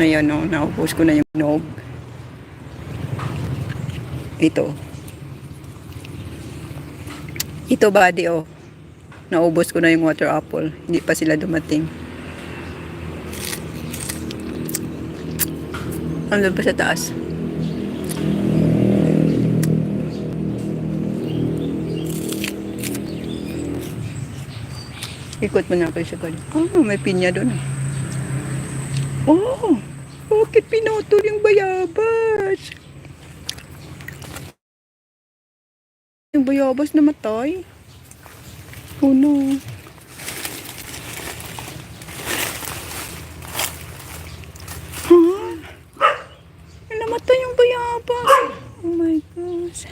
Ayan o, naubos ko na yung nog. Ito. Ito body oh. Naubos ko na yung water apple. Hindi pa sila dumating. Andun pa sa taas. Ikot mo na ako sa kanya. Oh, may pinya doon. Oh, bakit pinutol yung bayabas? Yung bayabas namatay? Oh no. Huh? Namatay yung bayabas. Oh my gosh.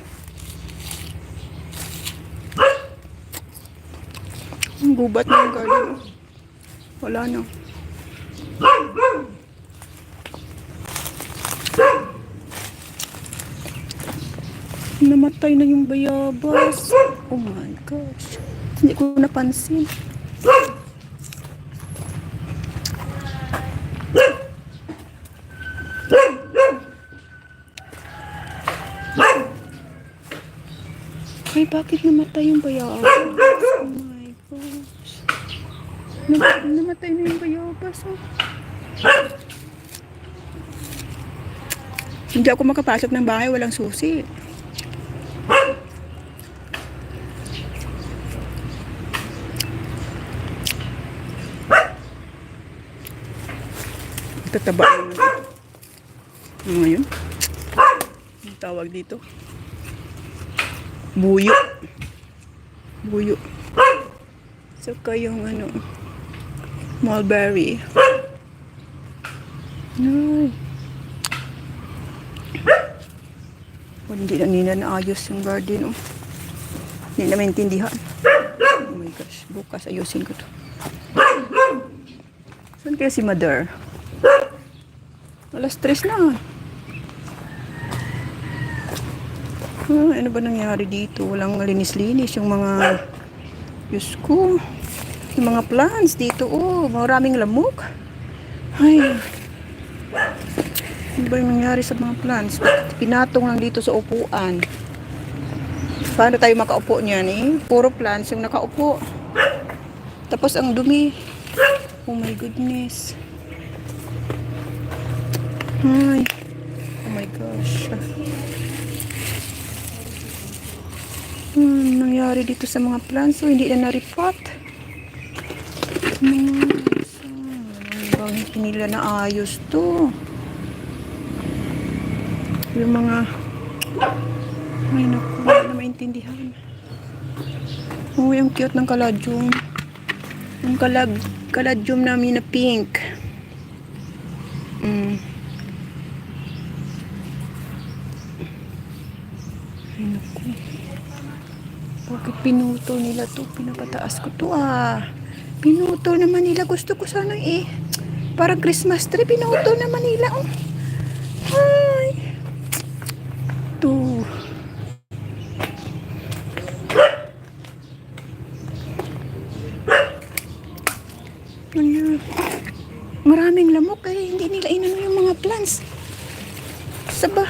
Ang gubat yung garden. Wala na. Namatay na yung bayabas. Oh my gosh. Hindi ko napansin. Ay, bakit namatay yung bayabas? Oh my gosh. Nam- namatay na yung bayabas. Oh. Hindi ako makapasok ng bahay, walang susi. Tataba. Ano ngayon? Ang tawag dito? Buyo. Buyo. Saka yung ano, mulberry. Ay. Oh, hindi na nila naayos yung garden. Oh. Hindi na maintindihan. Oh my gosh. Bukas ayusin ko to. Saan kaya si mother? Alas tres na. Ah, ano ba nangyari dito? Walang linis-linis yung mga... Diyos ko. Yung mga plants dito. Oh, maraming lamok. Ay. Ano ba yung nangyari sa mga plants? Pinatong lang dito sa upuan. Paano tayo makaupo niyan eh? Puro plants yung nakaupo. Tapos ang dumi. Oh my goodness. Ay. Oh my gosh. Hmm, nangyari dito sa mga plants? So, hindi na na-repot. Hmm, so, bang hindi nila naayos to? Yung mga... Ay, naku, hindi na maintindihan. Uy, ang cute ng kaladyum. Ang kalab, kaladyum namin na pink. Mm. Naku. Bakit pinutol nila to? Pinapataas ko to ah. Pinutol naman nila. Gusto ko sana eh. Parang Christmas tree. Pinutol naman nila. Oh. Ay. To. Ano? Maraming lamok eh. Hindi nila inano yung mga plants. Saba.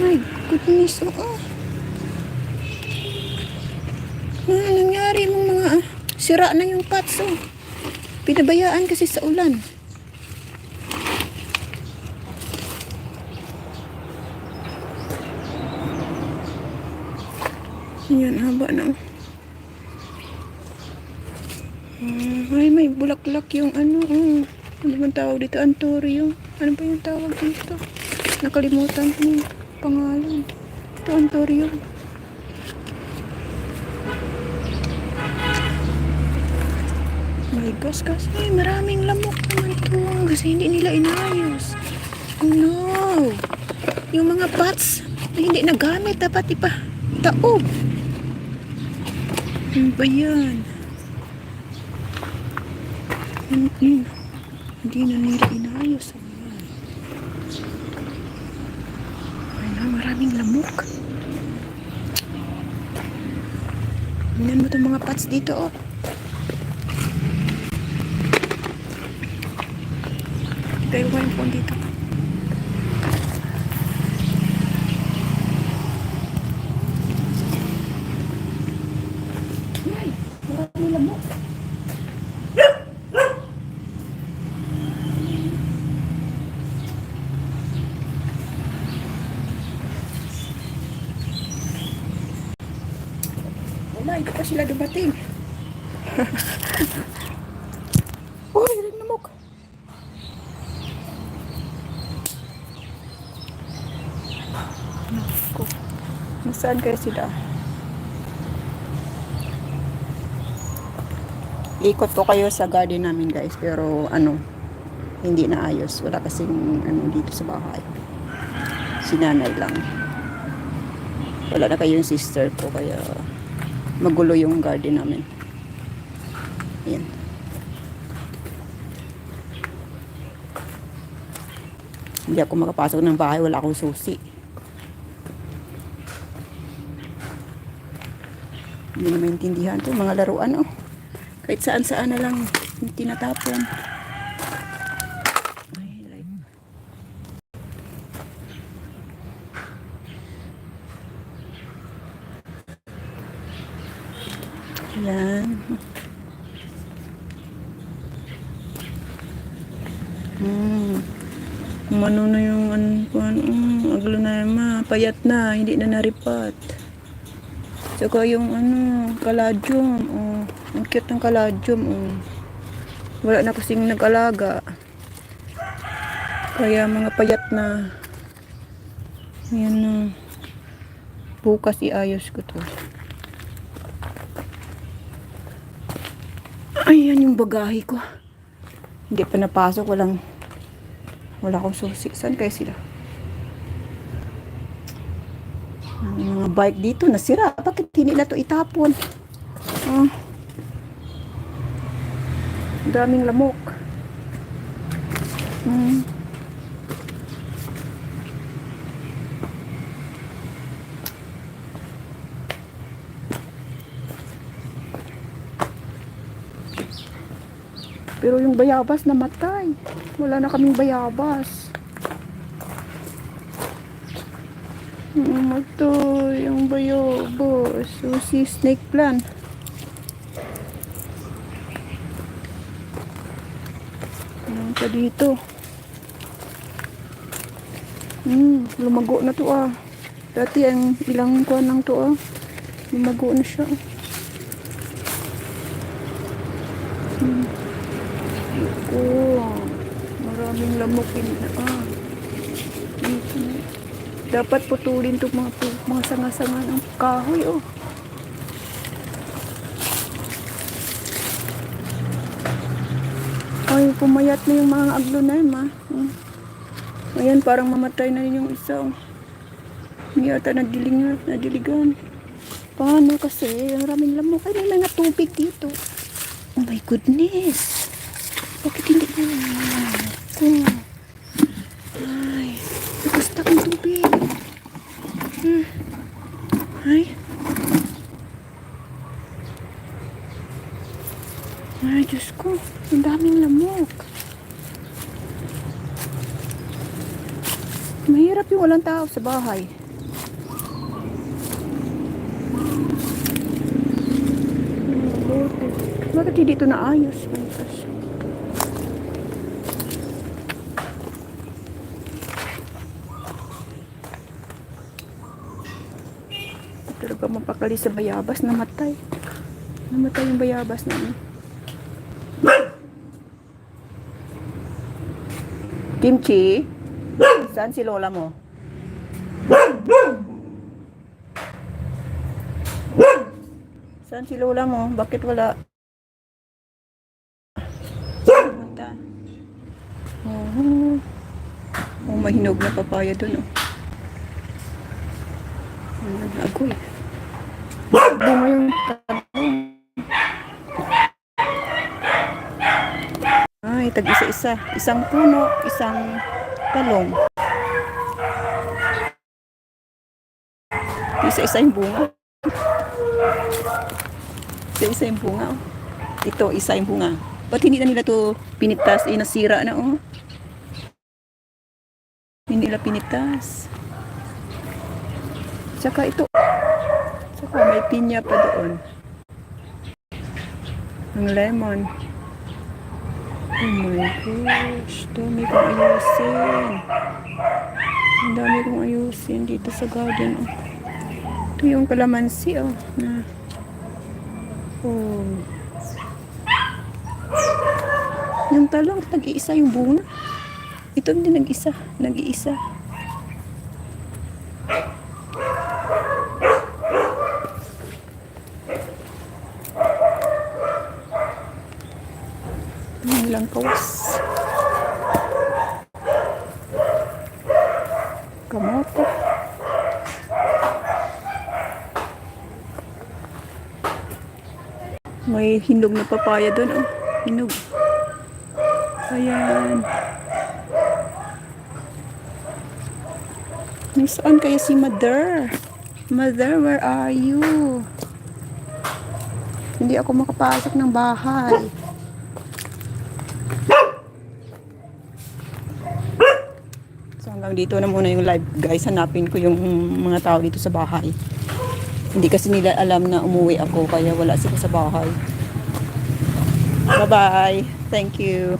My goodness. Oo. Ah, nangyari mong mga ah, sira na yung pots oh. Pinabayaan kasi sa ulan. Yan, haba na. oh. Ah, ay, may bulaklak yung ano. Oh. Ano bang tawag dito? Antorium. Ano ba yung tawag dito? Nakalimutan ko yung pangalan. Ito, Antorium. My gosh, kasi maraming lamok naman to. Kasi hindi nila inayos. No! Yung mga pots na hindi nagamit, dapat ipa taob. Ano ba yan? Ano yun? Hindi na nila inayos. Ano yan? Ay na, maraming lamok. Tingnan mo itong mga pots dito, oh. Ko yung phone dito. Ay, marami lamok. Wala, hindi pa sila dumating. Uy, Nasaan kayo sila? Ikot ko kayo sa garden namin guys, pero ano, hindi na ayos. Wala kasing ano dito sa bahay. Sinanay lang. Wala na kayo yung sister ko, kaya magulo yung garden namin. Ayan. Hindi ako makapasok ng bahay, wala akong susi. Hindi na maintindihan to, mga laruan oh. Kahit saan saan na lang yung tinatapon. Ay, like. Yan. Hmm. Mano na yung ano, ano, aglo na ma, payat na, hindi na naripat. Saka yung ano, kaladyum, oh, ang cute ng kaladyum, oh. Wala na kasing nag-alaga. Kaya mga payat na. Ayan na. Bukas iayos ko to. Ayan yung bagahe ko. Hindi pa napasok, walang wala akong susi. Saan kaya sila? Ang mga bike dito nasira. Bakit hindi na to itapon? Ang daming lamok. Hmm. Pero yung bayabas namatay. Wala na kaming bayabas. Namatay yung bayabas. So, si snake plant. Ano pa dito? Hmm, lumago na to ah. Dati ang ilang kuwan lang to ah. Lumago na siya. Hmm. Oh, maraming lamok din na ah. Na. Dapat putulin to mga mga sanga-sanga ng kahoy oh. Ay, pumayat na yung mga aglonema. Hmm. Ayan, parang mamatay na yung isa. oh. Hindi ata nadiling, nadiligan. Paano kasi? Ang raming lamok. Ay, may mga tubig dito. Oh my goodness. Bakit hindi ko Oh. Ay, basta kang tubig. Hmm. Ay. Ay, Diyos ko. Ang daming lamok. Mahirap yung walang tao sa bahay. Bakit hindi ito naayos? Ay, gosh. Talaga mapakali sa bayabas, namatay. Namatay yung bayabas namin. Kimchi? Saan si lola mo? Saan si lola mo? Bakit wala? Oh, oh mahinog na papaya dun oh. Agoy. Bunga yung talong. Ay, tag isa-isa. Isang puno, isang talong. Isa-isa yung bunga. Isa-isa yung bunga. oh. Ito, isa yung bunga. Ba't hindi na nila to pinitas? Eh, nasira na, oh. nila pinitas. Tsaka ito. Tsaka may pinya pa doon. Ang lemon. Oh my gosh. Dami kong ayusin. Ang dami kong ayusin dito sa garden. Oh. Ito yung kalamansi oh. Na. Oh. Yung talong, nag-iisa yung bunga. Ito hindi nag-isa. Nag-iisa. Ang ilang kawas. Kamote. May hinog na papaya doon. Oh. Hinog. Ayan. Nasaan kaya si Mother? Mother, where are you? Hindi ako makapasok ng bahay. So hanggang dito na muna yung live guys. Hanapin ko yung mga tao dito sa bahay. Hindi kasi nila alam na umuwi ako kaya wala sila sa bahay. Bye-bye. Thank you.